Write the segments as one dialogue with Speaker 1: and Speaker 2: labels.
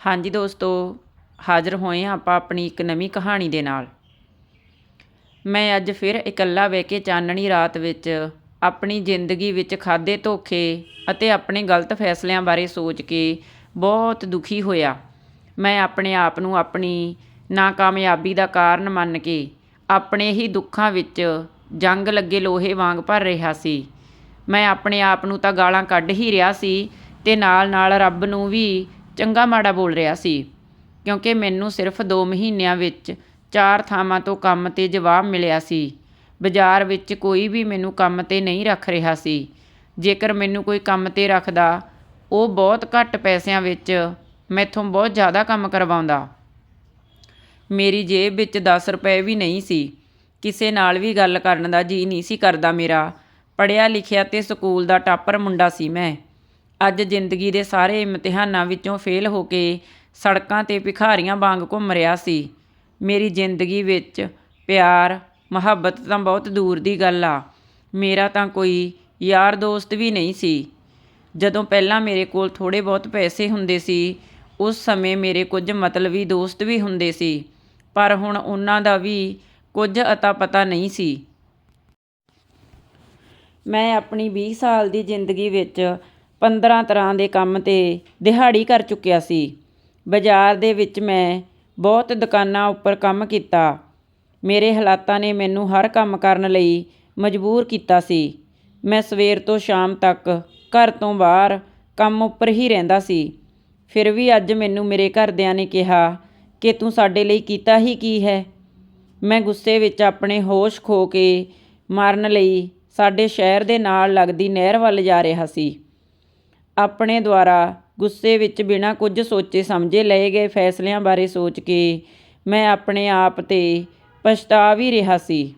Speaker 1: ਹਾਂਜੀ ਦੋਸਤੋ, ਹਾਜ਼ਰ ਹੋਏ ਹਾਂ ਆਪਾਂ ਆਪਣੀ ਇੱਕ ਨਵੀਂ ਕਹਾਣੀ ਦੇ ਨਾਲ। ਮੈਂ ਅੱਜ ਫਿਰ ਇਕੱਲਾ ਬਹਿ ਕੇ ਚਾਨਣੀ ਰਾਤ ਵਿੱਚ ਆਪਣੀ ਜ਼ਿੰਦਗੀ ਵਿੱਚ ਖਾਦੇ ਧੋਖੇ ਅਤੇ ਆਪਣੇ ਗਲਤ ਫੈਸਲਿਆਂ ਬਾਰੇ ਸੋਚ ਕੇ ਬਹੁਤ ਦੁਖੀ ਹੋਇਆ। ਮੈਂ ਆਪਣੇ ਆਪ ਨੂੰ ਆਪਣੀ ਨਾਕਾਮਯਾਬੀ ਦਾ ਕਾਰਨ ਮੰਨ ਕੇ ਆਪਣੇ ਹੀ ਦੁੱਖਾਂ ਵਿੱਚ ਜੰਗ ਲੱਗੇ ਲੋਹੇ ਵਾਂਗ ਭਰ ਰਿਹਾ ਸੀ। ਮੈਂ ਆਪਣੇ ਆਪ ਨੂੰ ਤਾਂ ਗਾਲਾਂ ਕੱਢ ਹੀ ਰਿਹਾ ਸੀ ਤੇ ਨਾਲ ਨਾਲ ਰੱਬ ਨੂੰ ਵੀ ਚੰਗਾ ਮਾੜਾ ਬੋਲ ਰਿਹਾ ਸੀ, ਕਿਉਂਕਿ ਮੈਨੂੰ ਸਿਰਫ 2 ਮਹੀਨਿਆਂ ਵਿੱਚ ਚਾਰ ਥਾਵਾਂ ਤੋਂ ਕੰਮ ਤੇ ਜਵਾਬ ਮਿਲਿਆ ਸੀ। ਬਾਜ਼ਾਰ ਵਿੱਚ ਕੋਈ ਵੀ ਮੈਨੂੰ ਕੰਮ ਤੇ ਨਹੀਂ ਰੱਖ ਰਿਹਾ ਸੀ। ਜੇਕਰ ਮੈਨੂੰ ਕੋਈ ਕੰਮ ਤੇ ਰੱਖਦਾ, ਉਹ ਬਹੁਤ ਘੱਟ ਪੈਸਿਆਂ ਵਿੱਚ ਮੈਥੋਂ ਬਹੁਤ ਜ਼ਿਆਦਾ ਕੰਮ ਕਰਵਾਉਂਦਾ। ਮੇਰੀ ਜੇਬ ਵਿੱਚ 10 ਰੁਪਏ ਵੀ ਨਹੀਂ ਸੀ। ਕਿਸੇ ਨਾਲ ਵੀ ਗੱਲ ਕਰਨ ਦਾ ਜੀ ਨਹੀਂ ਸੀ ਕਰਦਾ ਮੇਰਾ। ਪੜ੍ਹਿਆ ਲਿਖਿਆ ਤੇ ਸਕੂਲ ਦਾ ਟਾਪਰ ਮੁੰਡਾ ਸੀ ਮੈਂ। ਅੱਜ ਜ਼ਿੰਦਗੀ ਦੇ ਸਾਰੇ ਇਮਤਿਹਾਨਾਂ ਵਿੱਚੋਂ ਫੇਲ੍ਹ ਹੋ ਕੇ ਸੜਕਾਂ ਤੇ ਭਿਖਾਰੀਆਂ ਵਾਂਗ ਘੁੰਮ ਰਿਹਾ ਸੀ। ਮੇਰੀ ਜ਼ਿੰਦਗੀ ਵਿੱਚ ਪਿਆਰ, ਮੁਹੱਬਤ ਤਾਂ ਬਹੁਤ ਦੂਰ ਦੀ ਗੱਲ ਆ। ਮੇਰਾ ਤਾਂ ਕੋਈ ਯਾਰ ਦੋਸਤ ਵੀ ਨਹੀਂ ਸੀ। ਜਦੋਂ ਪਹਿਲਾਂ ਮੇਰੇ ਕੋਲ ਥੋੜੇ ਬਹੁਤ ਪੈਸੇ ਹੁੰਦੇ ਸੀ, ਉਸ ਸਮੇਂ ਮੇਰੇ ਕੁਝ ਮਤਲਬੀ ਦੋਸਤ ਵੀ ਹੁੰਦੇ ਸੀ, ਪਰ ਹੁਣ ਉਹਨਾਂ ਦਾ ਵੀ ਕੁਝ ਅਤਾ ਪਤਾ ਨਹੀਂ ਸੀ। ਮੈਂ ਆਪਣੀ 20 ਸਾਲ ਦੀ ਜ਼ਿੰਦਗੀ ਵਿੱਚ 15 ਤਰ੍ਹਾਂ ਦੇ ਕੰਮ ਤੇ ਦਿਹਾੜੀ ਕਰ ਚੁੱਕਿਆ ਸੀ। ਬਾਜ਼ਾਰ ਦੇ ਵਿੱਚ ਮੈਂ ਬਹੁਤ ਦੁਕਾਨਾਂ ਉੱਪਰ ਕੰਮ ਕੀਤਾ। ਮੇਰੇ ਹਾਲਾਤਾਂ ਨੇ ਮੈਨੂੰ ਹਰ ਕੰਮ ਕਰਨ ਲਈ ਮਜਬੂਰ ਕੀਤਾ ਸੀ। ਮੈਂ ਸਵੇਰ ਤੋਂ ਸ਼ਾਮ ਤੱਕ ਘਰ ਤੋਂ ਬਾਹਰ ਕੰਮ ਉੱਪਰ ਹੀ ਰਹਿੰਦਾ ਸੀ। ਫਿਰ ਵੀ ਅੱਜ ਮੈਨੂੰ ਮੇਰੇ ਘਰਦਿਆਂ ਨੇ ਕਿਹਾ ਕਿ ਤੂੰ ਸਾਡੇ ਲਈ ਕੀਤਾ ਹੀ ਕੀ ਹੈ? ਮੈਂ ਗੁੱਸੇ ਵਿੱਚ ਆਪਣੇ ਹੋਸ਼ ਖੋ ਕੇ ਮਾਰਨ ਲਈ ਸਾਡੇ ਸ਼ਹਿਰ ਦੇ ਨਾਲ ਲੱਗਦੀ ਨਹਿਰ ਵੱਲ ਜਾ ਰਿਹਾ ਸੀ। ਆਪਣੇ ਦੁਆਰਾ ਗੁੱਸੇ ਵਿੱਚ ਬਿਨਾਂ ਕੁਝ ਸੋਚੇ ਸਮਝੇ ਲਏ ਗਏ ਫੈਸਲਿਆਂ ਬਾਰੇ ਸੋਚ ਕੇ ਮੈਂ ਆਪਣੇ ਆਪ ਤੇ ਪਛਤਾ ਵੀ ਰਿਹਾ ਸੀ।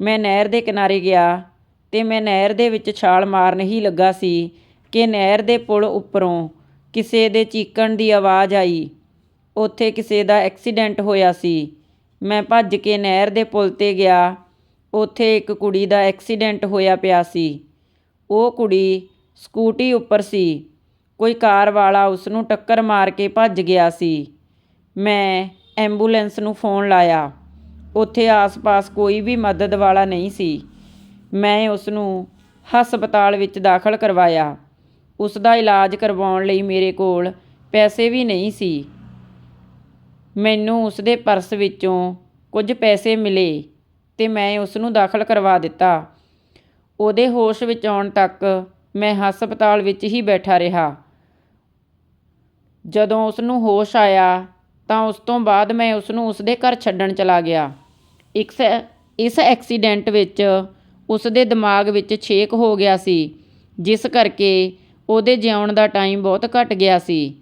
Speaker 1: ਮੈਂ ਨਹਿਰ ਦੇ ਕਿਨਾਰੇ ਗਿਆ ਅਤੇ ਮੈਂ ਨਹਿਰ ਦੇ ਵਿੱਚ ਛਾਲ ਮਾਰਨ ਹੀ ਲੱਗਾ ਸੀ ਕਿ ਨਹਿਰ ਦੇ ਪੁਲ ਉੱਪਰੋਂ ਕਿਸੇ ਦੇ ਚੀਕਣ ਦੀ ਆਵਾਜ਼ ਆਈ। ਉੱਥੇ ਕਿਸੇ ਦਾ ਐਕਸੀਡੈਂਟ ਹੋਇਆ ਸੀ। ਮੈਂ ਭੱਜ ਕੇ ਨਹਿਰ ਦੇ ਪੁਲ ਤੇ ਗਿਆ। ਉੱਥੇ ਇੱਕ ਕੁੜੀ ਦਾ ਐਕਸੀਡੈਂਟ ਹੋਇਆ ਪਿਆ ਸੀ। ਉਹ ਕੁੜੀ ਸਕੂਟੀ ਉੱਪਰ ਸੀ। ਕੋਈ ਕਾਰ ਵਾਲਾ ਉਸ ਨੂੰ ਟੱਕਰ ਮਾਰ ਕੇ ਭੱਜ ਗਿਆ ਸੀ। ਮੈਂ ਐਂਬੂਲੈਂਸ ਨੂੰ ਫੋਨ ਲਾਇਆ। ਉੱਥੇ ਆਸ-ਪਾਸ ਕੋਈ ਵੀ ਮਦਦ ਵਾਲਾ ਨਹੀਂ ਸੀ। ਮੈਂ ਉਸ ਨੂੰ ਹਸਪਤਾਲ ਵਿੱਚ ਦਾਖਲ ਕਰਵਾਇਆ। ਉਸ ਦਾ ਇਲਾਜ ਕਰਵਾਉਣ ਲਈ ਮੇਰੇ ਕੋਲ ਪੈਸੇ ਵੀ ਨਹੀਂ ਸੀ। ਮੈਨੂੰ ਉਸ ਦੇ ਪਰਸ ਵਿੱਚੋਂ ਕੁਝ ਪੈਸੇ ਮਿਲੇ ਤੇ ਮੈਂ ਉਸ ਨੂੰ ਦਾਖਲ ਕਰਵਾ ਦਿੱਤਾ। ਉਹਦੇ ਹੋਸ਼ ਵਿੱਚ ਆਉਣ ਤੱਕ ਮੈਂ ਹਸਪਤਾਲ ਵਿੱਚ ਹੀ ਬੈਠਾ ਰਿਹਾ। ਜਦੋਂ ਉਸ ਨੂੰ ਹੋਸ਼ ਆਇਆ, ਤਾਂ ਉਸ ਤੋਂ ਬਾਅਦ ਮੈਂ ਉਸ ਨੂੰ ਉਸ ਦੇ ਘਰ ਛੱਡਣ ਚਲਾ ਗਿਆ। ਇੱਕ ਇਸ ਐਕਸੀਡੈਂਟ ਵਿੱਚ ਉਸ ਦੇ ਦਿਮਾਗ ਵਿੱਚ ਛੇਕ ਹੋ ਗਿਆ ਸੀ, ਜਿਸ ਕਰਕੇ ਉਹਦੇ ਜਿਉਣ ਦਾ ਟਾਈਮ ਬਹੁਤ ਘਟ ਗਿਆ ਸੀ।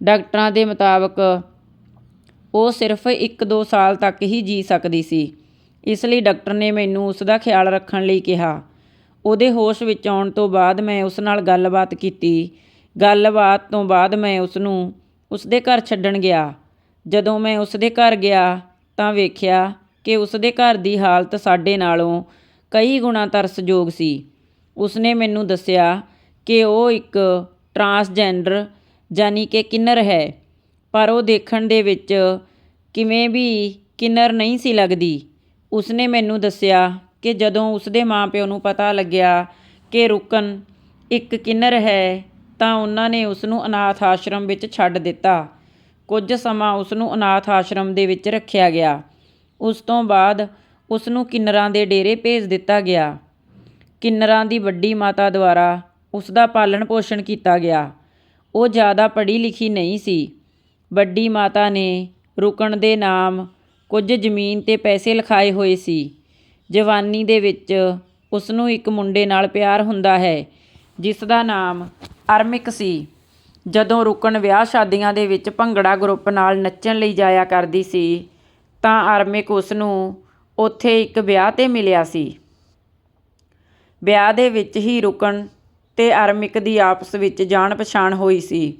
Speaker 1: ਡਾਕਟਰਾਂ ਦੇ ਮੁਤਾਬਕ ਉਹ ਸਿਰਫ 1-2 ਸਾਲ ਤੱਕ ਹੀ ਜੀ ਸਕਦੀ ਸੀ। ਇਸ ਲਈ ਡਾਕਟਰ ਨੇ ਮੈਨੂੰ ਉਸ ਦਾ ਖਿਆਲ ਰੱਖਣ ਲਈ ਕਿਹਾ। ਉਹਦੇ ਹੋਸ਼ ਵਿੱਚ ਆਉਣ ਤੋਂ ਬਾਅਦ ਮੈਂ ਉਸ ਨਾਲ ਗੱਲਬਾਤ ਕੀਤੀ। ਗੱਲਬਾਤ ਤੋਂ ਬਾਅਦ ਮੈਂ ਉਸ ਨੂੰ ਉਸ ਦੇ ਘਰ ਛੱਡਣ ਗਿਆ। ਜਦੋਂ ਮੈਂ ਉਸ ਦੇ ਘਰ ਗਿਆ ਤਾਂ ਵੇਖਿਆ ਕਿ ਉਸ ਦੇ ਘਰ ਦੀ ਹਾਲਤ ਸਾਡੇ ਨਾਲੋਂ ਕਈ ਗੁਣਾ ਤਰਸਯੋਗ ਸੀ। ਉਸਨੇ ਮੈਨੂੰ ਦੱਸਿਆ ਕਿ ਉਹ ਇੱਕ ਟਰਾਂਸਜੈਂਡਰ ਯਾਨੀ ਕਿ ਕਿੰਨਰ ਹੈ, ਪਰ ਉਹ ਦੇਖਣ ਦੇ ਵਿੱਚ ਕਿਵੇਂ ਵੀ ਕਿੰਨਰ ਨਹੀਂ ਸੀ ਲੱਗਦੀ। ਉਸਨੇ ਮੈਨੂੰ ਦੱਸਿਆ ਕਿ ਜਦੋਂ ਉਸਦੇ ਮਾਪਿਓ ਨੂੰ ਪਤਾ ਲੱਗਿਆ ਕਿ ਰੁਕਨ ਇੱਕ ਕਿੰਨਰ ਹੈ, ਤਾਂ ਉਹਨਾਂ ਨੇ ਉਸ ਨੂੰ ਅਨਾਥ ਆਸ਼ਰਮ ਵਿੱਚ ਛੱਡ ਦਿੱਤਾ। ਕੁਝ ਸਮਾਂ ਉਸ ਨੂੰ ਅਨਾਥ ਆਸ਼ਰਮ ਦੇ ਵਿੱਚ ਰੱਖਿਆ ਗਿਆ। ਉਸ ਤੋਂ ਬਾਅਦ ਉਸ ਨੂੰ ਕਿੰਨਰਾਂ ਦੇ ਡੇਰੇ ਭੇਜ ਦਿੱਤਾ ਗਿਆ। ਕਿੰਨਰਾਂ ਦੀ ਵੱਡੀ ਮਾਤਾ ਦੁਆਰਾ ਉਸ ਦਾ ਪਾਲਣ ਪੋਸ਼ਣ ਕੀਤਾ ਗਿਆ। ਉਹ ਜ਼ਿਆਦਾ ਪੜ੍ਹੀ ਲਿਖੀ ਨਹੀਂ ਸੀ। ਵੱਡੀ ਮਾਤਾ ਨੇ ਰੁਕਣ ਦੇ ਨਾਮ ਕੁਝ ਜ਼ਮੀਨ ਤੇ ਪੈਸੇ ਲਿਖਾਏ ਹੋਏ ਸੀ। ਜਵਾਨੀ ਦੇ ਵਿੱਚ ਉਸ ਨੂੰ ਇੱਕ ਮੁੰਡੇ ਨਾਲ ਪਿਆਰ ਹੁੰਦਾ ਹੈ, ਜਿਸ ਦਾ ਨਾਮ ਅਰਮਿਕ ਸੀ। ਜਦੋਂ ਰੁਕਣ ਵਿਆਹ ਸ਼ਾਦੀਆਂ ਦੇ ਵਿੱਚ ਭੰਗੜਾ ਗਰੁੱਪ ਨਾਲ ਨੱਚਣ ਲਈ ਜਾਇਆ ਕਰਦੀ ਸੀ, ਤਾਂ ਅਰਮਿਕ ਉਸ ਨੂੰ ਉੱਥੇ ਇੱਕ ਵਿਆਹ ਤੇ ਮਿਲਿਆ ਸੀ। ਵਿਆਹ ਦੇ ਵਿੱਚ ਹੀ ਰੁਕਣ ਤੇ ਅਰਮਿਕ ਦੀ ਆਪਸ ਵਿੱਚ ਜਾਣ ਪਛਾਣ ਹੋਈ ਸੀ।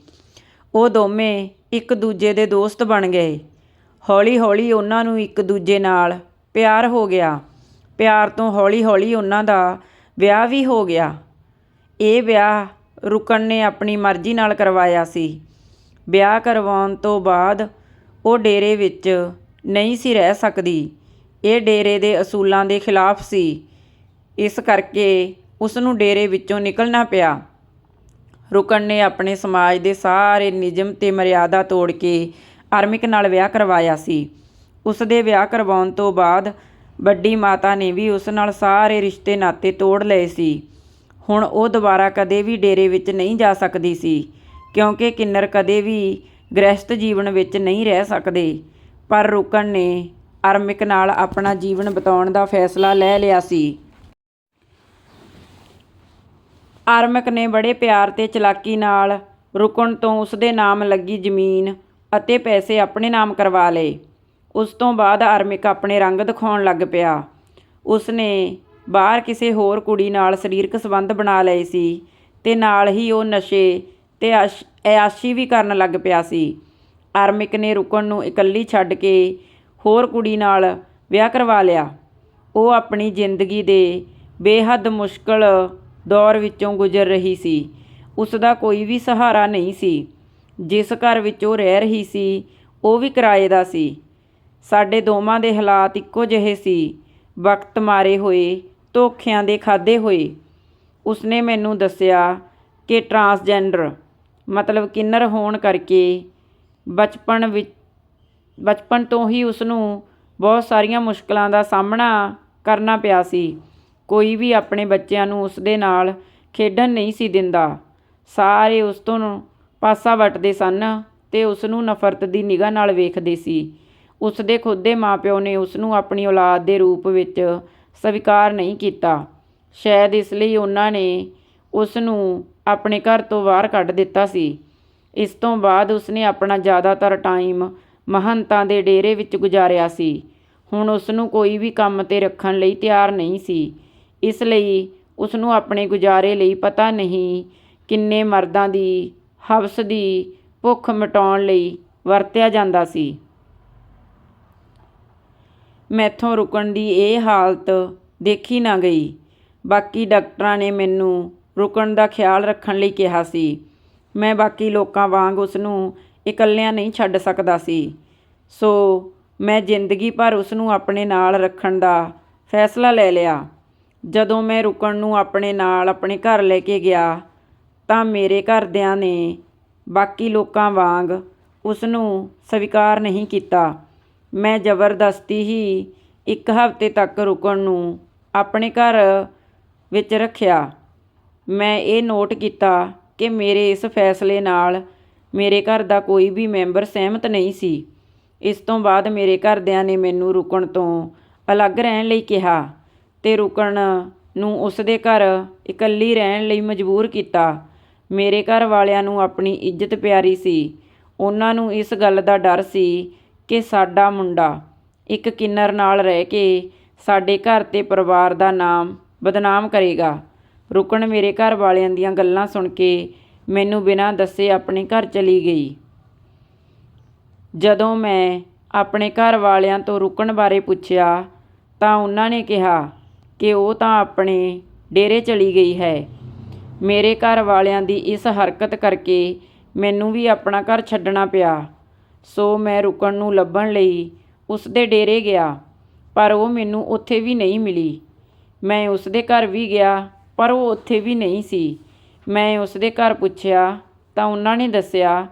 Speaker 1: ਉਹ ਦੋਵੇਂ ਇੱਕ ਦੂਜੇ ਦੇ ਦੋਸਤ ਬਣ ਗਏ। ਹੌਲੀ ਹੌਲੀ ਉਹਨਾਂ ਨੂੰ ਇੱਕ ਦੂਜੇ ਨਾਲ ਪਿਆਰ ਹੋ ਗਿਆ। ਪਿਆਰ ਤੋਂ ਹੌਲੀ ਹੌਲੀ ਉਹਨਾਂ ਦਾ ਵਿਆਹ ਵੀ ਹੋ ਗਿਆ। ਇਹ ਵਿਆਹ ਰੁਕਣ ਨੇ ਆਪਣੀ ਮਰਜ਼ੀ ਨਾਲ ਕਰਵਾਇਆ ਸੀ। ਵਿਆਹ ਕਰਵਾਉਣ ਤੋਂ ਬਾਅਦ ਉਹ ਡੇਰੇ ਵਿੱਚ ਨਹੀਂ ਸੀ ਰਹਿ ਸਕਦੀ। ਇਹ ਡੇਰੇ ਦੇ ਅਸੂਲਾਂ ਦੇ ਖਿਲਾਫ ਸੀ। ਇਸ ਕਰਕੇ ਉਸਨੂੰ ਡੇਰੇ ਵਿੱਚੋਂ ਨਿਕਲਣਾ ਪਿਆ। ਰੁਕਣ ਨੇ ਆਪਣੇ ਸਮਾਜ ਦੇ ਸਾਰੇ ਨਿਯਮ ਤੇ ਮਰਿਆਦਾ ਤੋੜ ਕੇ ਆਰਮਿਕ ਨਾਲ ਵਿਆਹ ਕਰਵਾਇਆ ਸੀ। ਉਸਦੇ ਵਿਆਹ ਕਰਵਾਉਣ ਤੋਂ ਬਾਅਦ ਵੱਡੀ ਮਾਤਾ ਨੇ ਵੀ ਉਸ ਨਾਲ ਸਾਰੇ ਰਿਸ਼ਤੇ ਨਾਤੇ ਤੋੜ ਲਏ ਸੀ। ਹੁਣ ਉਹ ਦੁਬਾਰਾ ਕਦੇ ਵੀ ਡੇਰੇ ਵਿੱਚ ਨਹੀਂ ਜਾ ਸਕਦੀ ਸੀ, ਕਿਉਂਕਿ ਕਿੰਨਰ ਕਦੇ ਵੀ ਗ੍ਰਸਤ ਜੀਵਨ ਵਿੱਚ ਨਹੀਂ ਰਹਿ ਸਕਦੇ। ਪਰ ਰੁਕਣ ਨੇ ਆਰਮਿਕ ਨਾਲ ਆਪਣਾ ਜੀਵਨ ਬਿਤਾਉਣ ਦਾ ਫੈਸਲਾ ਲੈ ਲਿਆ ਸੀ। ਆਰਮਿਕ ਨੇ ਬੜੇ ਪਿਆਰ ਤੇ ਚਲਾਕੀ ਨਾਲ ਰੁਕਣ ਤੋਂ ਉਸ ਦੇ ਨਾਮ ਲੱਗੀ ਜ਼ਮੀਨ ਅਤੇ ਪੈਸੇ ਆਪਣੇ ਨਾਮ ਕਰਵਾ ਲਏ। ਉਸ ਤੋਂ ਬਾਅਦ ਅਰਮਿਕ ਆਪਣੇ ਰੰਗ ਦਿਖਾਉਣ ਲੱਗ ਪਿਆ। ਉਸ ਨੇ ਬਾਹਰ ਕਿਸੇ ਹੋਰ ਕੁੜੀ ਨਾਲ ਸਰੀਰਕ ਸੰਬੰਧ ਬਣਾ ਲਏ ਸੀ ਤੇ ਨਾਲ ਹੀ ਉਹ ਨਸ਼ੇ ਤੇ ਅਸ਼- ਐਆਸ਼ੀ ਵੀ ਕਰਨ ਲੱਗ ਪਿਆ ਸੀ। ਅਰਮਿਕ ਨੇ ਰੁਕਣ ਨੂੰ ਇਕੱਲੀ ਛੱਡ ਕੇ ਹੋਰ ਕੁੜੀ ਨਾਲ ਵਿਆਹ ਕਰਵਾ ਲਿਆ। ਉਹ ਆਪਣੀ ਜ਼ਿੰਦਗੀ ਦੇ ਬੇਹੱਦ ਮੁਸ਼ਕਲ ਦੌਰ ਵਿੱਚੋਂ ਗੁਜ਼ਰ ਰਹੀ ਸੀ। ਉਸ ਦਾ ਕੋਈ ਵੀ ਸਹਾਰਾ ਨਹੀਂ ਸੀ। ਜਿਸ ਘਰ ਵਿੱਚ ਉਹ ਰਹਿ ਰਹੀ ਸੀ, ਉਹ ਵੀ ਕਿਰਾਏ ਦਾ ਸੀ। ਸਾਡੇ ਦੋਵਾਂ ਦੇ ਹਾਲਾਤ ਇੱਕੋ ਜਿਹੇ ਸੀ। ਵਕਤ ਮਾਰੇ ਹੋਏ, ਧੋਖਿਆਂ ਦੇ ਖਾਦੇ ਹੋਏ। ਉਸਨੇ ਮੈਨੂੰ ਦੱਸਿਆ ਕਿ ਟਰਾਂਸਜੈਂਡਰ, ਮਤਲਬ ਕਿੰਨਰ ਹੋਣ ਕਰਕੇ ਬਚਪਨ ਵਿੱਚ ਬਚਪਨ ਤੋਂ ਹੀ ਉਸ ਨੂੰ ਬਹੁਤ ਸਾਰੀਆਂ ਮੁਸ਼ਕਲਾਂ ਦਾ ਸਾਹਮਣਾ ਕਰਨਾ ਪਿਆ ਸੀ। ਕੋਈ ਵੀ ਆਪਣੇ ਬੱਚਿਆਂ ਨੂੰ ਉਸ ਦੇ ਨਾਲ ਖੇਡਣ ਨਹੀਂ ਸੀ ਦਿੰਦਾ। ਸਾਰੇ ਉਸ ਤੋਂ ਪਾਸਾ ਵੱਟਦੇ ਸਨ ਤੇ ਉਸ ਨੂੰ ਨਫ਼ਰਤ ਦੀ ਨਿਗਾਹ ਨਾਲ ਵੇਖਦੇ ਸੀ। ਉਸ ਦੇ ਖੁਦ ਦੇ ਮਾਪਿਓ ਨੇ ਉਸ ਨੂੰ ਆਪਣੀ ਔਲਾਦ ਦੇ ਰੂਪ ਵਿੱਚ ਸਵੀਕਾਰ ਨਹੀਂ ਕੀਤਾ। ਸ਼ਾਇਦ ਇਸ ਲਈ ਉਹਨਾਂ ਨੇ ਉਸ ਨੂੰ ਆਪਣੇ ਘਰ ਤੋਂ ਬਾਹਰ ਕੱਢ ਦਿੱਤਾ ਸੀ। ਇਸ ਤੋਂ ਬਾਅਦ ਉਸਨੇ ਆਪਣਾ ਜ਼ਿਆਦਾਤਰ ਟਾਈਮ ਮਹੰਤਾਂ ਦੇ ਡੇਰੇ ਵਿੱਚ ਗੁਜ਼ਾਰਿਆ ਸੀ। ਹੁਣ ਉਸ ਨੂੰ ਕੋਈ ਵੀ ਕੰਮ ਤੇ ਰੱਖਣ ਲਈ ਤਿਆਰ ਨਹੀਂ ਸੀ। ਇਸ ਲਈ ਉਸ ਨੂੰ ਆਪਣੇ ਗੁਜ਼ਾਰੇ ਲਈ ਪਤਾ ਨਹੀਂ ਕਿੰਨੇ ਮਰਦਾਂ ਦੀ, ਹਵਸ ਦੀ ਭੁੱਖ ਮਿਟਾਉਣ ਲਈ ਵਰਤਿਆ ਜਾਂਦਾ ਸੀ। ਮੈਥੋਂ ਰੁਕਣ ਦੀ ਇਹ ਹਾਲਤ ਦੇਖੀ ਨਾ ਗਈ। ਬਾਕੀ ਡਾਕਟਰਾਂ ਨੇ ਮੈਨੂੰ ਰੁਕਣ ਦਾ ਖਿਆਲ ਰੱਖਣ ਲਈ ਕਿਹਾ ਸੀ। ਮੈਂ ਬਾਕੀ ਲੋਕਾਂ ਵਾਂਗ ਉਸ ਨੂੰ ਇਕੱਲਿਆਂ ਨਹੀਂ ਛੱਡ ਸਕਦਾ ਸੀ। ਸੋ ਮੈਂ ਜ਼ਿੰਦਗੀ ਭਰ ਉਸ ਨੂੰ ਆਪਣੇ ਨਾਲ ਰੱਖਣ ਦਾ ਫੈਸਲਾ ਲੈ ਲਿਆ। ਜਦੋਂ ਮੈਂ ਰੁਕਣ ਨੂੰ ਆਪਣੇ ਨਾਲ ਆਪਣੇ ਘਰ ਲੈ ਕੇ ਗਿਆ, ਤਾਂ ਮੇਰੇ ਘਰਦਿਆਂ ਨੇ ਬਾਕੀ ਲੋਕਾਂ ਵਾਂਗ ਉਸ ਨੂੰ ਸਵੀਕਾਰ ਨਹੀਂ ਕੀਤਾ। ਮੈਂ ਜ਼ਬਰਦਸਤੀ ਹੀ ਇੱਕ ਹਫ਼ਤੇ ਤੱਕ ਰੁਕਣ ਨੂੰ ਆਪਣੇ ਘਰ ਵਿੱਚ ਰੱਖਿਆ। ਮੈਂ ਇਹ ਨੋਟ ਕੀਤਾ ਕਿ ਮੇਰੇ ਇਸ ਫੈਸਲੇ ਨਾਲ ਮੇਰੇ ਘਰ ਦਾ ਕੋਈ ਵੀ ਮੈਂਬਰ ਸਹਿਮਤ ਨਹੀਂ ਸੀ। ਇਸ ਤੋਂ ਬਾਅਦ ਮੇਰੇ ਘਰਦਿਆਂ ਨੇ ਮੈਨੂੰ ਰੁਕਣ ਤੋਂ ਅਲੱਗ ਰਹਿਣ ਲਈ ਕਿਹਾ ਤੇ ਰੁਕਣ ਨੂੰ ਉਸ ਦੇ ਘਰ ਇਕੱਲੀ ਰਹਿਣ ਲਈ ਮਜਬੂਰ ਕੀਤਾ। ਮੇਰੇ ਘਰ ਵਾਲਿਆਂ ਨੂੰ ਆਪਣੀ ਇੱਜ਼ਤ ਪਿਆਰੀ ਸੀ। ਉਹਨਾਂ ਨੂੰ ਇਸ ਗੱਲ ਦਾ ਡਰ ਸੀ ਕਿ ਸਾਡਾ ਮੁੰਡਾ ਇੱਕ ਕਿੰਨਰ ਨਾਲ ਰਹਿ ਕੇ ਸਾਡੇ ਘਰ ਤੇ ਪਰਿਵਾਰ ਦਾ ਨਾਮ ਬਦਨਾਮ ਕਰੇਗਾ। ਰੁਕਣ ਮੇਰੇ ਘਰ ਵਾਲਿਆਂ ਦੀਆਂ ਗੱਲਾਂ ਸੁਣ ਕੇ ਮੈਨੂੰ ਬਿਨਾਂ ਦੱਸੇ ਆਪਣੇ ਘਰ ਚਲੀ ਗਈ। ਜਦੋਂ ਮੈਂ ਆਪਣੇ ਘਰ ਵਾਲਿਆਂ ਤੋਂ ਰੁਕਣ ਬਾਰੇ ਪੁੱਛਿਆ ਤਾਂ ਉਹਨਾਂ ਨੇ ਕਿਹਾ ਕਿ ਉਹ ਤਾਂ ਆਪਣੇ ਡੇਰੇ ਚਲੀ ਗਈ ਹੈ। ਮੇਰੇ ਘਰ ਵਾਲਿਆਂ ਦੀ ਇਸ ਹਰਕਤ ਕਰਕੇ ਮੈਨੂੰ ਵੀ ਆਪਣਾ ਘਰ ਛੱਡਣਾ ਪਿਆ। ਸੋ ਮੈਂ ਰੁਕਣ ਨੂੰ ਲੱਭਣ ਲਈ ਉਸ ਦੇ ਡੇਰੇ ਗਿਆ, ਪਰ ਉਹ ਮੈਨੂੰ ਉੱਥੇ ਵੀ ਨਹੀਂ ਮਿਲੀ। ਮੈਂ ਉਸ ਦੇ ਘਰ ਵੀ ਗਿਆ, ਪਰ ਉਹ ਉੱਥੇ ਵੀ ਨਹੀਂ ਸੀ। ਮੈਂ ਉਸ ਦੇ ਘਰ ਪੁੱਛਿਆ, ਤਾਂ ਉਹਨਾਂ ਨੇ ਦੱਸਿਆ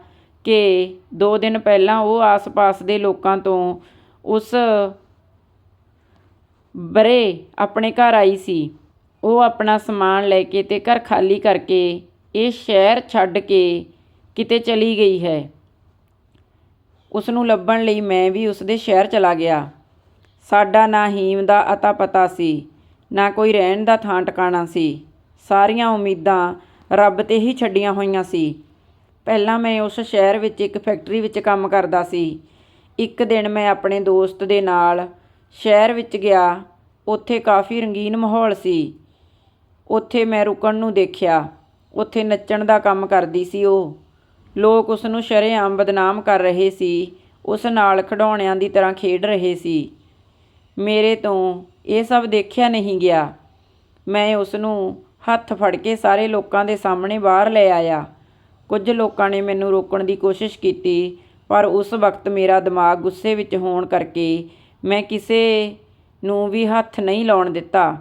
Speaker 1: ਕਿ ਦੋ ਦਿਨ ਪਹਿਲਾਂ ਉਹ ਆਸ-ਪਾਸ ਦੇ ਲੋਕਾਂ ਤੋਂ ਉਸ ਬਰੇ ਆਪਣੇ ਘਰ ਆਈ ਸੀ। ਉਹ ਆਪਣਾ ਸਮਾਨ ਲੈ ਕੇ ਤੇ ਘਰ ਖਾਲੀ ਕਰਕੇ ਇਹ ਸ਼ਹਿਰ ਛੱਡ ਕੇ ਕਿਤੇ ਚਲੀ ਗਈ ਹੈ। ਉਸ ਨੂੰ ਲੱਭਣ ਲਈ ਮੈਂ ਵੀ ਉਸ ਦੇ ਸ਼ਹਿਰ ਚਲਾ ਗਿਆ। ਸਾਡਾ ਨਾ ਹੀਮ ਦਾ ਅਤਾ ਪਤਾ ਸੀ, ਨਾ ਕੋਈ ਰਹਿਣ ਦਾ ਥਾਂ ਟਿਕਾਣਾ ਸੀ। ਸਾਰੀਆਂ ਉਮੀਦਾਂ ਰੱਬ ਤੇ ਹੀ ਛੱਡੀਆਂ ਹੋਈਆਂ ਸੀ। ਪਹਿਲਾਂ ਮੈਂ ਉਸ ਸ਼ਹਿਰ ਵਿੱਚ ਇੱਕ ਫੈਕਟਰੀ ਵਿੱਚ ਕੰਮ ਕਰਦਾ ਸੀ। ਇੱਕ ਦਿਨ ਮੈਂ ਆਪਣੇ ਦੋਸਤ ਦੇ ਨਾਲ ਸ਼ਹਿਰ ਵਿੱਚ ਗਿਆ। ਉੱਥੇ ਕਾਫੀ ਰੰਗੀਨ ਮਾਹੌਲ ਸੀ। ਉੱਥੇ ਮੈਂ ਰੁਕਣ ਨੂੰ ਦੇਖਿਆ। ਉੱਥੇ ਨੱਚਣ ਦਾ ਕੰਮ ਕਰਦੀ ਸੀ ਉਹ। ਲੋਕ ਉਸ ਨੂੰ ਸ਼ਰੇਆਮ ਬਦਨਾਮ ਕਰ ਰਹੇ ਸੀ। ਉਸ ਨਾਲ ਖਿਡੌਣਿਆਂ ਦੀ ਤਰ੍ਹਾਂ ਖੇਡ ਰਹੇ ਸੀ। ਮੇਰੇ ਤੋਂ ਇਹ ਸਭ ਦੇਖਿਆ ਨਹੀਂ ਗਿਆ। ਮੈਂ ਉਸ ਨੂੰ ਹੱਥ ਫੜ ਕੇ ਸਾਰੇ ਲੋਕਾਂ ਦੇ ਸਾਹਮਣੇ ਬਾਹਰ ਲੈ ਆਇਆ। ਕੁਝ ਲੋਕਾਂ ਨੇ ਮੈਨੂੰ ਰੋਕਣ ਦੀ ਕੋਸ਼ਿਸ਼ ਕੀਤੀ, ਪਰ ਉਸ ਵਕਤ ਮੇਰਾ ਦਿਮਾਗ ਗੁੱਸੇ ਵਿੱਚ ਹੋਣ ਕਰਕੇ ਮੈਂ ਕਿਸੇ ਨੂੰ ਵੀ ਹੱਥ ਨਹੀਂ ਲਾਉਣ ਦਿੱਤਾ।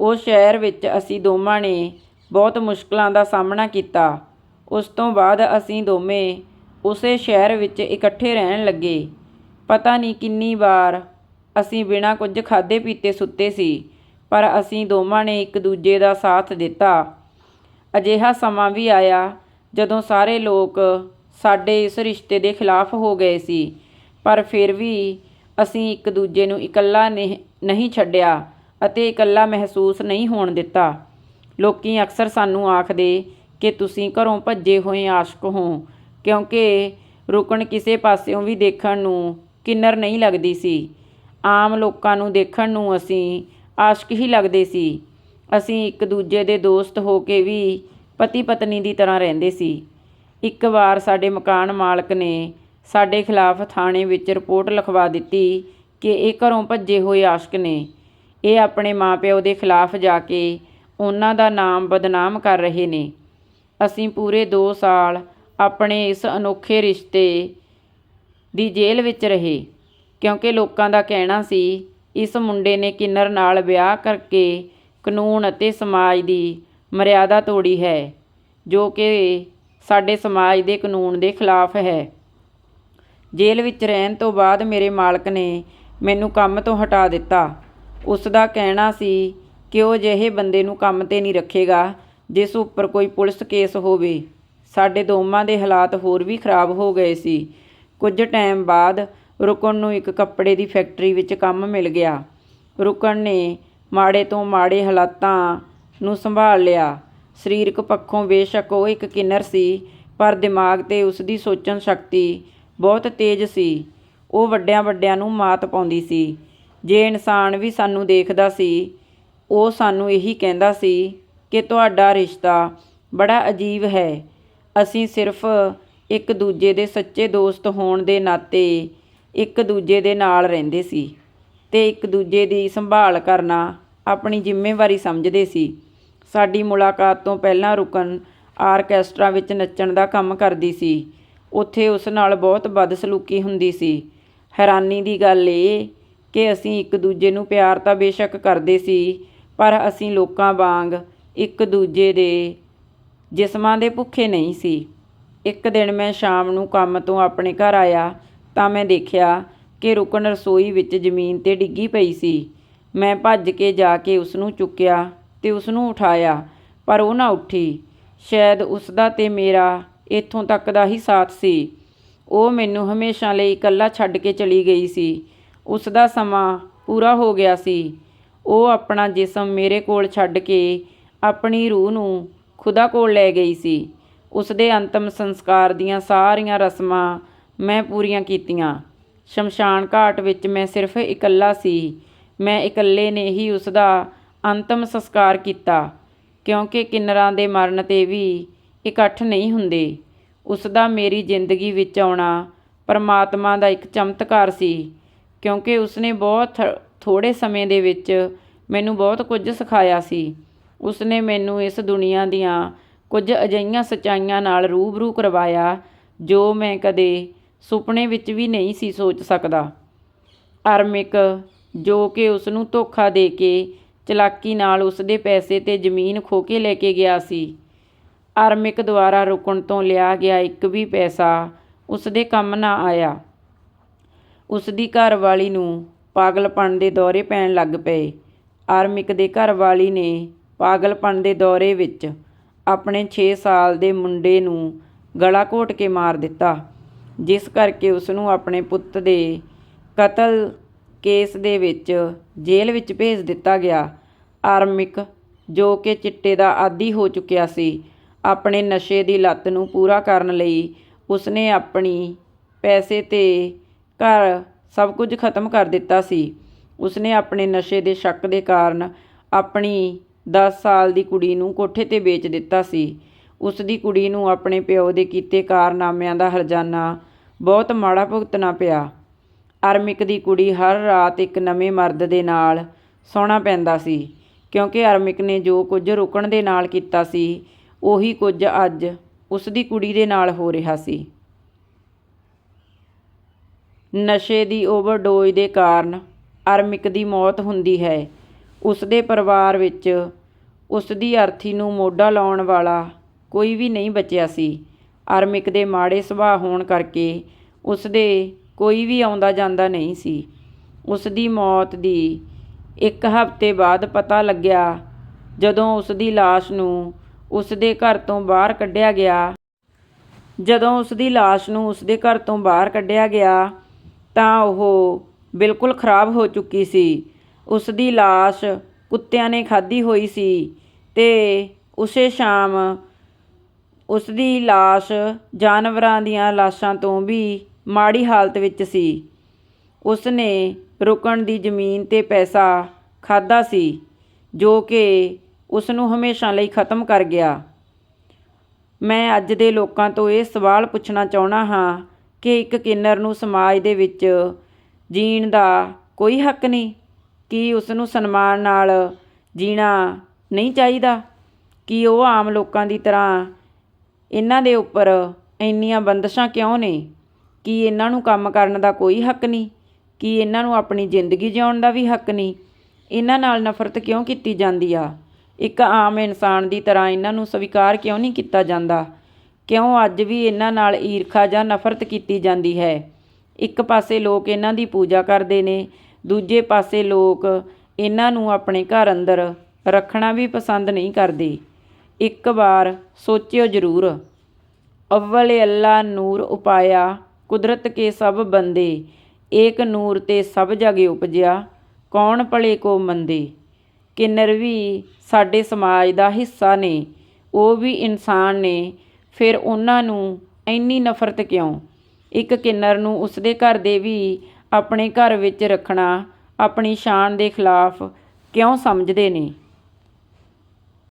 Speaker 1: ਉਹ ਸ਼ਹਿਰ ਵਿੱਚ ਅਸੀਂ ਦੋਵਾਂ ਨੇ ਬਹੁਤ ਮੁਸ਼ਕਲਾਂ ਦਾ ਸਾਹਮਣਾ ਕੀਤਾ। ਉਸ ਤੋਂ ਬਾਅਦ ਅਸੀਂ ਦੋਵੇਂ ਉਸੇ ਸ਼ਹਿਰ ਵਿੱਚ ਇਕੱਠੇ ਰਹਿਣ ਲੱਗੇ। ਪਤਾ ਨਹੀਂ ਕਿੰਨੀ ਵਾਰ ਅਸੀਂ ਬਿਨਾਂ ਕੁਝ ਖਾਧੇ ਪੀਤੇ ਸੁੱਤੇ ਸੀ, ਪਰ ਅਸੀਂ ਦੋਵਾਂ ਨੇ ਇੱਕ ਦੂਜੇ ਦਾ ਸਾਥ ਦਿੱਤਾ। ਅਜਿਹਾ ਸਮਾਂ ਵੀ ਆਇਆ ਜਦੋਂ ਸਾਰੇ ਲੋਕ ਸਾਡੇ ਇਸ ਰਿਸ਼ਤੇ ਦੇ ਖਿਲਾਫ ਹੋ ਗਏ ਸੀ, ਪਰ ਫਿਰ ਵੀ ਅਸੀਂ ਇੱਕ ਦੂਜੇ ਨੂੰ ਇਕੱਲਾ ਨਹੀਂ ਨਹੀਂ ਛੱਡਿਆ ਅਤੇ ਇਕੱਲਾ ਮਹਿਸੂਸ ਨਹੀਂ ਹੋਣ ਦਿੱਤਾ। ਲੋਕੀ ਅਕਸਰ ਸਾਨੂੰ ਆਖਦੇ ਕਿ ਤੁਸੀਂ ਘਰੋਂ ਭੱਜੇ ਹੋਏ ਆਸ਼ਕ ਹੋ, ਕਿਉਂਕਿ ਰੁਕਣ ਕਿਸੇ ਪਾਸਿਓਂ ਵੀ ਦੇਖਣ ਨੂੰ ਕਿੰਨਰ ਨਹੀਂ ਲੱਗਦੀ ਸੀ। ਆਮ ਲੋਕਾਂ ਨੂੰ ਦੇਖਣ ਨੂੰ ਅਸੀਂ ਆਸ਼ਕ ਹੀ ਲੱਗਦੇ ਸੀ। ਅਸੀਂ ਇੱਕ ਦੂਜੇ ਦੇ ਦੋਸਤ ਹੋ ਕੇ ਵੀ ਪਤੀ ਪਤਨੀ ਦੀ ਤਰ੍ਹਾਂ ਰਹਿੰਦੇ ਸੀ। ਇੱਕ ਵਾਰ ਸਾਡੇ ਮਕਾਨ ਮਾਲਕ ਨੇ ਸਾਡੇ ਖਿਲਾਫ ਥਾਣੇ ਵਿੱਚ ਰਿਪੋਰਟ ਲਿਖਵਾ ਦਿੱਤੀ ਕਿ ਇਹ ਘਰੋਂ ਭੱਜੇ ਹੋਏ ਆਸ਼ਕ ਨੇ। ਇਹ ਆਪਣੇ ਮਾਪਿਓ ਦੇ ਖਿਲਾਫ ਜਾ ਕੇ ਉਹਨਾਂ ਦਾ ਨਾਮ ਬਦਨਾਮ ਕਰ ਰਹੇ ਨੇ। ਅਸੀਂ ਪੂਰੇ 2 ਸਾਲ ਆਪਣੇ ਇਸ ਅਨੋਖੇ ਰਿਸ਼ਤੇ ਦੀ ਜੇਲ੍ਹ ਵਿੱਚ ਰਹੇ। ਕਿਉਂਕਿ ਲੋਕਾਂ ਦਾ ਕਹਿਣਾ ਸੀ, ਇਸ ਮੁੰਡੇ ਨੇ ਕਿੰਨਰ ਨਾਲ ਵਿਆਹ ਕਰਕੇ ਕਾਨੂੰਨ ਅਤੇ ਸਮਾਜ ਦੀ ਮਰਿਆਦਾ ਤੋੜੀ ਹੈ, ਜੋ ਕਿ ਸਾਡੇ ਸਮਾਜ ਦੇ ਕਾਨੂੰਨ ਦੇ ਖਿਲਾਫ ਹੈ। ਜੇਲ੍ਹ ਵਿੱਚ ਰਹਿਣ ਤੋਂ ਬਾਅਦ ਮੇਰੇ ਮਾਲਕ ਨੇ ਮੈਨੂੰ ਕੰਮ ਤੋਂ ਹਟਾ ਦਿੱਤਾ। ਉਸ ਦਾ ਕਹਿਣਾ ਸੀ ਕਿ ਉਹ ਅਜਿਹੇ ਬੰਦੇ ਨੂੰ ਕੰਮ ਤੇ ਨਹੀਂ ਰੱਖੇਗਾ ਜਿਸ ਉੱਪਰ ਕੋਈ ਪੁਲਿਸ ਕੇਸ ਹੋਵੇ। ਸਾਡੇ ਦੋਵਾਂ ਦੇ ਹਾਲਾਤ ਹੋਰ ਵੀ ਖਰਾਬ ਹੋ ਗਏ ਸੀ। ਕੁਝ ਟਾਈਮ ਬਾਅਦ ਰੁਕਣ ਨੂੰ ਇੱਕ ਕੱਪੜੇ ਦੀ ਫੈਕਟਰੀ ਵਿੱਚ ਕੰਮ ਮਿਲ ਗਿਆ। ਰੁਕਣ ਨੇ ਮਾੜੇ ਤੋਂ ਮਾੜੇ ਹਾਲਾਤਾਂ ਨੂੰ ਸੰਭਾਲ ਲਿਆ। ਸਰੀਰਕ ਪੱਖੋਂ ਬੇਸ਼ੱਕ ਉਹ ਇੱਕ ਕਿੰਨਰ ਸੀ, ਪਰ ਦਿਮਾਗ ਤੇ ਉਸ ਦੀ ਸੋਚਣ ਸ਼ਕਤੀ ਬਹੁਤ ਤੇਜ਼ ਸੀ। ਉਹ ਵੱਡਿਆਂ ਵੱਡਿਆਂ ਨੂੰ ਮਾਤ ਪਾਉਂਦੀ ਸੀ। ਜੇ ਇਨਸਾਨ ਵੀ ਸਾਨੂੰ ਦੇਖਦਾ ਸੀ, ਉਹ ਸਾਨੂੰ ਇਹੀ ਕਹਿੰਦਾ ਸੀ ਕਿ ਤੁਹਾਡਾ ਰਿਸ਼ਤਾ ਬੜਾ ਅਜੀਬ ਹੈ। ਅਸੀਂ ਸਿਰਫ ਇੱਕ ਦੂਜੇ ਦੇ ਸੱਚੇ ਦੋਸਤ ਹੋਣ ਦੇ ਨਾਤੇ ਇੱਕ ਦੂਜੇ ਦੇ ਨਾਲ ਰਹਿੰਦੇ ਸੀ ਤੇ ਇੱਕ ਦੂਜੇ ਦੀ ਸੰਭਾਲ ਕਰਨਾ ਆਪਣੀ ਜ਼ਿੰਮੇਵਾਰੀ ਸਮਝਦੇ ਸੀ। ਸਾਡੀ ਮੁਲਾਕਾਤ ਤੋਂ ਪਹਿਲਾਂ ਰੁਕਨ ਆਰਕੈਸਟਰਾ ਵਿੱਚ ਨੱਚਣ ਦਾ ਕੰਮ ਕਰਦੀ ਸੀ। ਉੱਥੇ ਉਸ ਨਾਲ ਬਹੁਤ ਬਦਸਲੂਕੀ ਹੁੰਦੀ ਸੀ। ਹੈਰਾਨੀ ਦੀ ਗੱਲ ਇਹ ਕਿ ਅਸੀਂ ਇੱਕ ਦੂਜੇ ਨੂੰ ਪਿਆਰ ਤਾਂ ਬੇਸ਼ੱਕ ਕਰਦੇ ਸੀ, ਪਰ ਅਸੀਂ ਲੋਕਾਂ ਵਾਂਗ ਇੱਕ ਦੂਜੇ ਦੇ ਜਿਸਮਾਂ ਦੇ ਭੁੱਖੇ ਨਹੀਂ ਸੀ। ਇੱਕ ਦਿਨ ਮੈਂ ਸ਼ਾਮ ਨੂੰ ਕੰਮ ਤੋਂ ਆਪਣੇ ਘਰ ਆਇਆ ਤਾਂ ਮੈਂ ਦੇਖਿਆ ਕਿ ਰੁਕਣ ਰਸੋਈ ਵਿੱਚ ਜ਼ਮੀਨ ਤੇ ਡਿੱਗੀ ਪਈ ਸੀ। ਮੈਂ ਭੱਜ ਕੇ ਜਾ ਕੇ ਉਸ ਨੂੰ ਚੁੱਕਿਆ ਤੇ ਉਸ ਨੂੰ ਉਠਾਇਆ, ਪਰ ਉਹ ਨਾ ਉੱਠੀ। ਸ਼ਾਇਦ ਉਸ ਦਾ ਤੇ ਮੇਰਾ ਇੱਥੋਂ ਤੱਕ ਦਾ ਹੀ ਸਾਥ ਸੀ। ਉਹ ਮੈਨੂੰ ਹਮੇਸ਼ਾ ਲਈ ਇਕੱਲਾ ਛੱਡ ਕੇ ਚਲੀ ਗਈ ਸੀ। ਉਸ ਦਾ ਸਮਾਂ ਪੂਰਾ ਹੋ ਗਿਆ ਸੀ। ਉਹ ਆਪਣਾ ਜਿਸਮ ਮੇਰੇ ਕੋਲ ਛੱਡ ਕੇ ਆਪਣੀ ਰੂਹ ਨੂੰ ਖੁਦਾ ਕੋਲ ਲੈ ਗਈ ਸੀ। ਉਸ ਦੇ ਅੰਤਮ ਸੰਸਕਾਰ ਦੀਆਂ ਸਾਰੀਆਂ ਰਸਮਾਂ ਮੈਂ ਪੂਰੀਆਂ ਕੀਤੀਆਂ। ਸ਼ਮਸ਼ਾਨ ਘਾਟ ਵਿੱਚ ਮੈਂ ਸਿਰਫ ਇਕੱਲਾ ਸੀ। ਮੈਂ ਇਕੱਲੇ ਨੇ ਹੀ ਉਸ ਦਾ ਅੰਤਮ ਸੰਸਕਾਰ ਕੀਤਾ, ਕਿਉਂਕਿ ਕਿੰਨਰਾਂ ਦੇ ਮਰਨ ਤੇ ਵੀ ਇਕੱਠ ਨਹੀਂ ਹੁੰਦੇ। ਉਸ ਦਾ ਮੇਰੀ ਜ਼ਿੰਦਗੀ ਵਿੱਚ ਆਉਣਾ ਪਰਮਾਤਮਾ ਦਾ ਇੱਕ ਚਮਤਕਾਰ ਸੀ, ਕਿਉਂਕਿ ਉਸਨੇ ਬਹੁਤ ਥੋੜੇ ਸਮੇਂ ਦੇ ਵਿੱਚ ਮੈਨੂੰ ਬਹੁਤ ਕੁਝ ਸਿਖਾਇਆ ਸੀ। ਉਸਨੇ ਮੈਨੂੰ ਇਸ ਦੁਨੀਆ ਦੀਆਂ ਕੁਝ ਅਜਿਹੀਆਂ ਸੱਚਾਈਆਂ ਨਾਲ ਰੂਬਰੂ ਕਰਵਾਇਆ, ਜੋ ਮੈਂ ਕਦੇ ਸੁਪਨੇ ਵਿੱਚ ਵੀ ਨਹੀਂ ਸੀ ਸੋਚ ਸਕਦਾ। ਅਰਮਿਕ, ਜੋ ਕਿ ਉਸ ਨੂੰ ਧੋਖਾ ਦੇ ਕੇ ਚਲਾਕੀ ਨਾਲ ਉਸ ਦੇ ਪੈਸੇ ਤੇ ਜ਼ਮੀਨ ਖੋ ਕੇ ਲੈ ਕੇ ਗਿਆ ਸੀ, ਅਰਮਿਕ ਦੁਆਰਾ ਰੁਕਣ ਤੋਂ ਲਿਆ ਗਿਆ ਇੱਕ ਵੀ ਪੈਸਾ ਉਸ ਦੇ ਕੰਮ ਨਾ ਆਇਆ। ਉਸ ਦੀ ਘਰਵਾਲੀ ਨੂੰ ਪਾਗਲਪਣ ਦੇ ਦੌਰੇ ਪੈਣ ਲੱਗ ਪਏ। ਆਰਮਿਕ ਦੇ ਘਰਵਾਲੀ ਨੇ ਪਾਗਲਪਣ ਦੇ ਦੌਰੇ ਵਿੱਚ ਆਪਣੇ ਛੇ ਸਾਲ ਦੇ ਮੁੰਡੇ ਨੂੰ ਗਲਾ ਘੋਟ ਕੇ ਮਾਰ ਦਿੱਤਾ, ਜਿਸ ਕਰਕੇ ਉਸ ਨੂੰ ਆਪਣੇ ਪੁੱਤ ਦੇ ਕਤਲ ਕੇਸ ਦੇ ਵਿੱਚ ਜੇਲ੍ਹ ਵਿੱਚ ਭੇਜ ਦਿੱਤਾ ਗਿਆ। ਆਰਮਿਕ, ਜੋ ਕਿ ਚਿੱਟੇ ਦਾ ਆਦੀ ਹੋ ਚੁੱਕਿਆ ਸੀ, ਆਪਣੇ ਨਸ਼ੇ ਦੀ ਲੱਤ ਨੂੰ ਪੂਰਾ ਕਰਨ ਲਈ ਉਸਨੇ ਆਪਣੀ ਪੈਸੇ ਤੇ ਘਰ ਸਭ ਕੁਝ ਖਤਮ ਕਰ ਦਿੱਤਾ ਸੀ। ਉਸਨੇ ਆਪਣੇ ਨਸ਼ੇ ਦੇ ਸ਼ੱਕ ਦੇ ਕਾਰਨ ਆਪਣੀ 10 ਸਾਲ ਦੀ ਕੁੜੀ ਨੂੰ ਕੋਠੇ ਤੇ ਵੇਚ ਦਿੱਤਾ ਸੀ। ਉਸ ਦੀ ਕੁੜੀ ਨੂੰ ਆਪਣੇ ਪਿਓ ਦੇ ਕੀਤੇ ਕਾਰਨਾਮਿਆਂ ਦਾ ਹਰਜਾਨਾ ਬਹੁਤ ਮਾੜਾ ਭੁਗਤਣਾ ਪਿਆ। ਅਰਮਿਕ ਦੀ ਕੁੜੀ ਹਰ ਰਾਤ ਇੱਕ ਨਵੇਂ ਮਰਦ ਦੇ ਨਾਲ ਸੌਣਾ ਪੈਂਦਾ ਸੀ, ਕਿਉਂਕਿ ਅਰਮਿਕ ਨੇ ਜੋ ਕੁਝ ਰੁਕਣ ਦੇ ਨਾਲ ਕੀਤਾ ਸੀ, ਉਹੀ ਕੁਝ ਅੱਜ ਉਸ ਦੀ ਕੁੜੀ ਦੇ ਨਾਲ ਹੋ ਰਿਹਾ ਸੀ। ਨਸ਼ੇ ਦੀ ਓਵਰਡੋਜ਼ ਦੇ ਕਾਰਨ ਅਰਮਿਕ ਦੀ ਮੌਤ ਹੁੰਦੀ ਹੈ। ਉਸ ਦੇ ਪਰਿਵਾਰ ਵਿੱਚ ਉਸ ਦੀ ਅਰਥੀ ਨੂੰ ਮੋਢਾ ਲਾਉਣ ਵਾਲਾ ਕੋਈ ਵੀ ਨਹੀਂ ਬਚਿਆ ਸੀ। ਅਰਮਿਕ ਦੇ ਮਾੜੇ ਸੁਭਾਅ ਹੋਣ ਕਰਕੇ ਉਸ ਦੇ ਕੋਈ ਵੀ ਆਉਂਦਾ ਜਾਂਦਾ ਨਹੀਂ ਸੀ। ਉਸ ਦੀ ਮੌਤ ਦੀ ਇੱਕ ਹਫ਼ਤੇ ਬਾਅਦ ਪਤਾ ਲੱਗਿਆ, ਜਦੋਂ ਉਸ ਦੀ ਲਾਸ਼ ਨੂੰ ਉਸ ਦੇ ਘਰ ਤੋਂ ਬਾਹਰ ਕੱਢਿਆ ਗਿਆ। ਜਦੋਂ ਉਸ ਦੀ ਲਾਸ਼ ਨੂੰ ਉਸ ਦੇ ਘਰ ਤੋਂ ਬਾਹਰ ਕੱਢਿਆ ਗਿਆ, ਤਾਂ ਉਹ ਬਿਲਕੁਲ ਖਰਾਬ ਹੋ ਚੁੱਕੀ ਸੀ। ਉਸ ਦੀ ਲਾਸ਼ ਕੁੱਤਿਆਂ ਨੇ ਖਾਧੀ ਹੋਈ ਸੀ ਅਤੇ ਉਸੇ ਸ਼ਾਮ ਉਸ ਦੀ ਲਾਸ਼ ਜਾਨਵਰਾਂ ਦੀਆਂ ਲਾਸ਼ਾਂ ਤੋਂ ਵੀ ਮਾੜੀ ਹਾਲਤ ਵਿੱਚ ਸੀ। ਉਸ ਨੇ ਰੁਕਣ ਦੀ ਜ਼ਮੀਨ ਤੇ ਪੈਸਾ ਖਾਧਾ ਸੀ, ਜੋ ਕਿ ਉਸ ਨੂੰ ਹਮੇਸ਼ਾ ਲਈ ਖਤਮ ਕਰ ਗਿਆ। ਮੈਂ ਅੱਜ ਦੇ ਲੋਕਾਂ ਤੋਂ ਇਹ ਸਵਾਲ ਪੁੱਛਣਾ ਚਾਹੁੰਦਾ ਹਾਂ ਕਿ ਇੱਕ ਕਿੰਨਰ ਨੂੰ ਸਮਾਜ ਦੇ ਵਿੱਚ ਜੀਣ ਦਾ ਕੋਈ ਹੱਕ ਨਹੀਂ। ਕੀ ਉਸ ਨੂੰ ਸਨਮਾਨ ਨਾਲ ਜੀਣਾ ਨਹੀਂ ਚਾਹੀਦਾ? ਕੀ ਉਹ ਆਮ ਲੋਕਾਂ ਦੀ ਤਰ੍ਹਾਂ ਇਹਨਾਂ ਦੇ ਉੱਪਰ ਇੰਨੀਆਂ ਬੰਦਸ਼ਾਂ ਕਿਉਂ ਨੇ? ਕੀ ਇਹਨਾਂ ਨੂੰ ਕੰਮ ਕਰਨ ਦਾ ਕੋਈ ਹੱਕ ਨਹੀਂ? ਕੀ ਇਹਨਾਂ ਨੂੰ ਆਪਣੀ ਜ਼ਿੰਦਗੀ ਜਿਉਣ ਦਾ ਵੀ ਹੱਕ ਨਹੀਂ? ਇਹਨਾਂ ਨਾਲ ਨਫ਼ਰਤ ਕਿਉਂ ਕੀਤੀ ਜਾਂਦੀ ਆ? ਇੱਕ ਆਮ ਇਨਸਾਨ ਦੀ ਤਰ੍ਹਾਂ ਇਹਨਾਂ ਨੂੰ ਸਵੀਕਾਰ ਕਿਉਂ ਨਹੀਂ ਕੀਤਾ ਜਾਂਦਾ? ਕਿਉਂ ਅੱਜ ਵੀ ਇਹਨਾਂ ਨਾਲ ਈਰਖਾ ਜਾਂ ਨਫ਼ਰਤ ਕੀਤੀ ਜਾਂਦੀ ਹੈ? ਇੱਕ ਪਾਸੇ ਲੋਕ ਇਹਨਾਂ ਦੀ ਪੂਜਾ ਕਰਦੇ ਨੇ ਦੂਜੇ ਪਾਸੇ ਲੋਕ ਇਹਨਾਂ ਨੂੰ ਆਪਣੇ ਘਰ ਅੰਦਰ ਰੱਖਣਾ ਵੀ ਪਸੰਦ ਨਹੀਂ ਕਰਦੇ। ਇੱਕ ਵਾਰ ਸੋਚਿਓ ਜ਼ਰੂਰ, ਅਵਲ ਅੱਲਾ ਨੂਰ ਉਪਾਇਆ ਕੁਦਰਤ ਕੇ ਸਭ ਬੰਦੇ, ਏਕ ਨੂਰ ਤੇ ਸਭ ਜਗੇ ਉਪਜਿਆ, ਕੌਣ ਭਲੇ ਕੋ ਮੰਦੇ? ਕਿੰਨਰ ਵੀ ਸਾਡੇ ਸਮਾਜ ਦਾ ਹਿੱਸਾ ਨੇ ਉਹ ਵੀ ਇਨਸਾਨ ਨੇ, ਫਿਰ ਉਹਨਾਂ ਨੂੰ ਇੰਨੀ ਨਫ਼ਰਤ ਕਿਉਂ? ਇੱਕ ਕਿੰਨਰ ਨੂੰ ਉਸਦੇ ਘਰ ਦੇ ਵੀ ਆਪਣੇ ਘਰ ਵਿੱਚ ਰੱਖਣਾ ਆਪਣੀ ਸ਼ਾਨ ਦੇ ਖਿਲਾਫ ਕਿਉਂ ਸਮਝਦੇ ਨੇ?